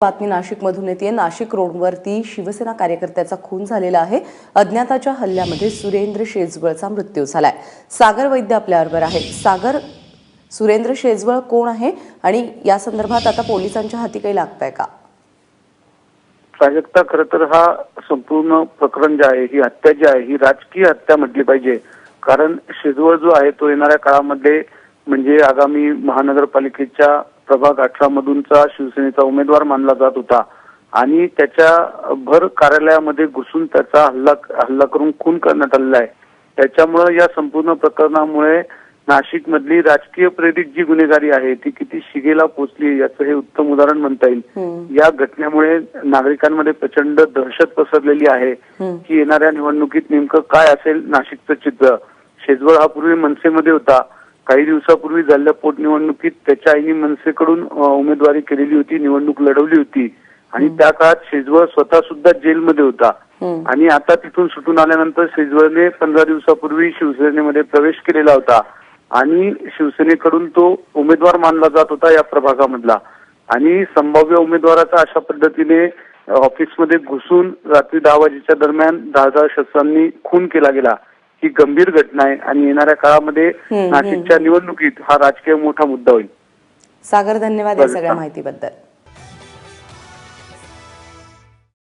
बातमी नाशिकमधून येते. नाशिक रोडवरती शिवसेना कार्यकर्त्याचा खून झालेला आहे. अज्ञाताच्या हल्ल्यामध्ये सुरेंद्र शेजवळचा मृत्यू झालाय. सागर वैद्य आपल्याबरोबर आहे सागर सुरेंद्र शेजवळ कोण आहे? आणि या संदर्भात आता पोलिसांच्या हाती काही लागताय का? प्राजक्ता खर तर हा संपूर्ण प्रकरण जे आहे ही हत्या जी आहे ही राजकीय हत्या म्हटली पाहिजे. कारण शेजवळ जो आहे तो येणाऱ्या काळामध्ये म्हणजे आगामी महानगरपालिकेच्या प्रभाग अठरा मधूनचा शिवसेनेचा उमेदवार मानला जात होता. आणि त्याच्या भर कार्यालयामध्ये घुसून त्याचा हल्ला हल्ला करून खून करण्यात आलेला आहे. त्याच्यामुळे या संपूर्ण प्रकरणामुळे नाशिक मधली राजकीय प्रेरित जी गुन्हेगारी आहे ती किती शिगेला पोचली याचं हे उत्तम उदाहरण म्हणता येईल. या घटनेमुळे नागरिकांमध्ये प्रचंड दहशत पसरलेली आहे की येणाऱ्या निवडणुकीत नेमकं काय असेल नाशिकचं चित्र? शेजवळ हा पूर्वी मनसेमध्ये होता. काही दिवसापूर्वी झालेल्या पोटनिवडणुकीत त्याच्या आईने मनसेकडून उमेदवारी केलेली होती निवडणूक लढवली होती. आणि त्या काळात शेजवळ स्वतः सुद्धा जेलमध्ये होता. आणि आता तिथून सुटून आल्यानंतर शेजवळने पंधरा दिवसापूर्वी शिवसेनेमध्ये प्रवेश केलेला होता. आणि शिवसेनेकडून तो उमेदवार मानला जात होता या प्रभागामधला. आणि संभाव्य उमेदवाराचा अशा पद्धतीने ऑफिसमध्ये घुसून रात्री दहा वाजेच्या दरम्यान दहा दहा शस्त्रांनी खून केला गेला. ही गंभीर घटना आहे आणि येणाऱ्या काळामध्ये नाशिकच्या निवडणुकीत हा राजकीय मोठा मुद्दा होईल. सागर धन्यवाद या सगळ्या. माहितीबद्दल.